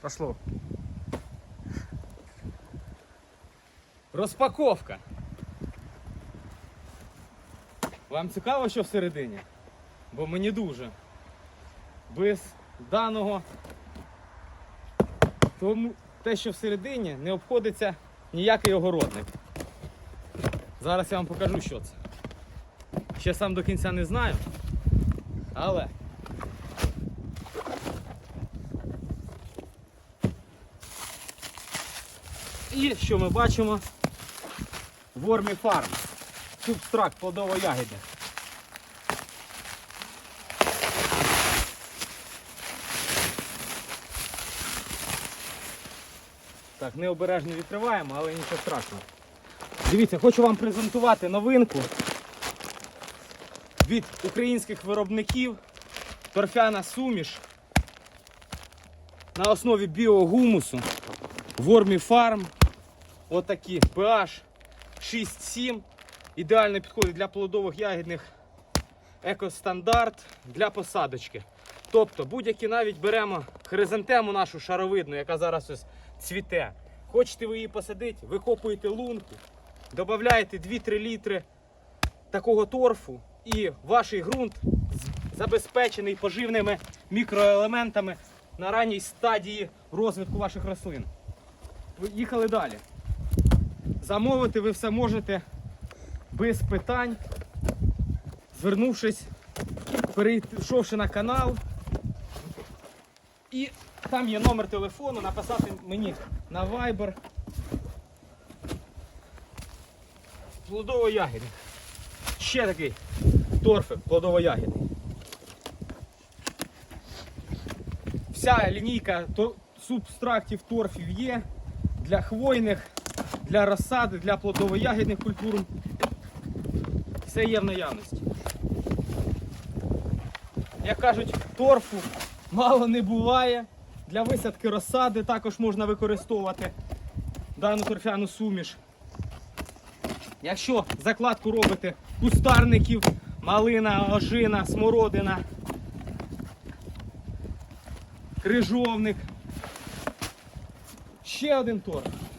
Пошло. Розпаковка. Вам цікаво, що всередині? Бо мені дуже. Без даного. Тому те, що всередині, не обходиться ніякий огородник. Зараз я вам покажу, що це. Ще сам до кінця не знаю. Але. І що ми бачимо? Вормі фарм. Субстракт плодово-ягідний. Так, необережно відкриваємо, але нічого страшного. Дивіться, хочу вам презентувати новинку від українських виробників торфяна суміш на основі біогумусу Вормі Фарм. Отакі pH 6-7. Ідеально підходить для плодових ягідних екостандарт для посадочки. Тобто будь-які навіть беремо хризантему нашу шаровидну, яка зараз ось цвіте. Хочете ви її посадити, викопуєте лунку, додаєте 2-3 літри такого торфу, і ваш ґрунт забезпечений поживними мікроелементами на ранній стадії розвитку ваших рослин. Їхали далі. Замовити ви все можете без питань, звернувшись, перейшовши на канал. І там є номер телефону, написати мені на Viber. Плодово-ягідний. Ще такий торфик плодово-ягідний. Вся лінійка субстрактів торфів є для хвойних, для розсади, для плодово-ягідних культур. Все є в наявності. Як кажуть, торфу мало не буває. Для висадки розсади також можна використовувати дану торфяну суміш. Якщо закладку робите кустарників, малина, ожина, смородина, крижовник. Ще один торф.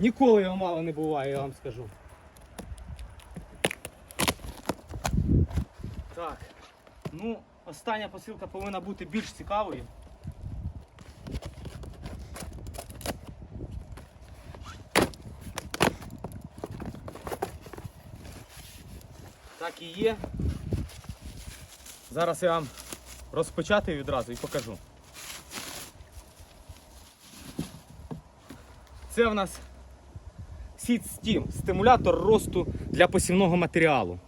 Ніколи його мало не буває, я вам скажу. Так. Ну, остання посилка повинна бути більш цікавою. Так і є. Зараз я вам розпочати відразу і покажу. Це в нас Seed Steam, стимулятор росту для посівного матеріалу.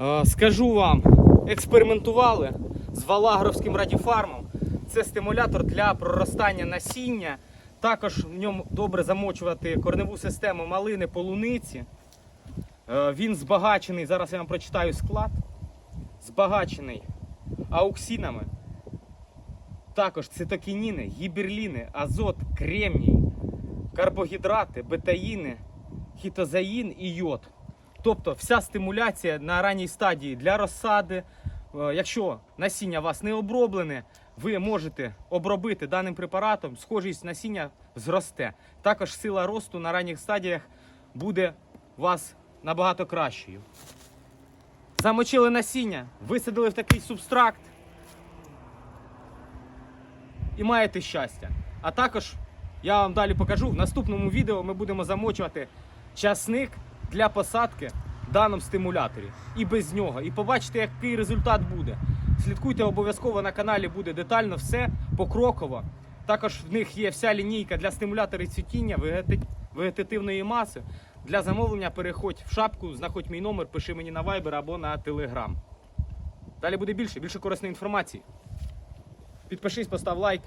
Е, Скажу вам, експериментували з Валагровським радіфармом. Це стимулятор для проростання насіння. Також в ньому добре замочувати корневу систему малини, полуниці. Е, Він збагачений, зараз я вам прочитаю склад. Збагачений ауксинами, також цитокініни, гіберліни, азот, кремній, карбогідрати, бетаїни, хітозаїн і йод. Тобто вся стимуляція на ранній стадії для розсади. Е, Якщо насіння у вас не оброблене, ви можете обробити даним препаратом, схожість насіння зросте. Також сила росту на ранніх стадіях буде у вас набагато кращою. Замочили насіння, висадили в такий субстракт і маєте щастя. А також я вам далі покажу. В наступному відео ми будемо замочувати часник для посадки в даному стимуляторі. І без нього. І побачите, який результат буде. Слідкуйте обов'язково на каналі, буде детально все покроково. Також в них є вся лінійка для стимуляторів цвітіння, вегетативної маси. Для замовлення переходь в шапку, знаходь мій номер, пиши мені на Viber або на Telegram. Далі буде більше, більше корисної інформації. Підпишись, постав лайк.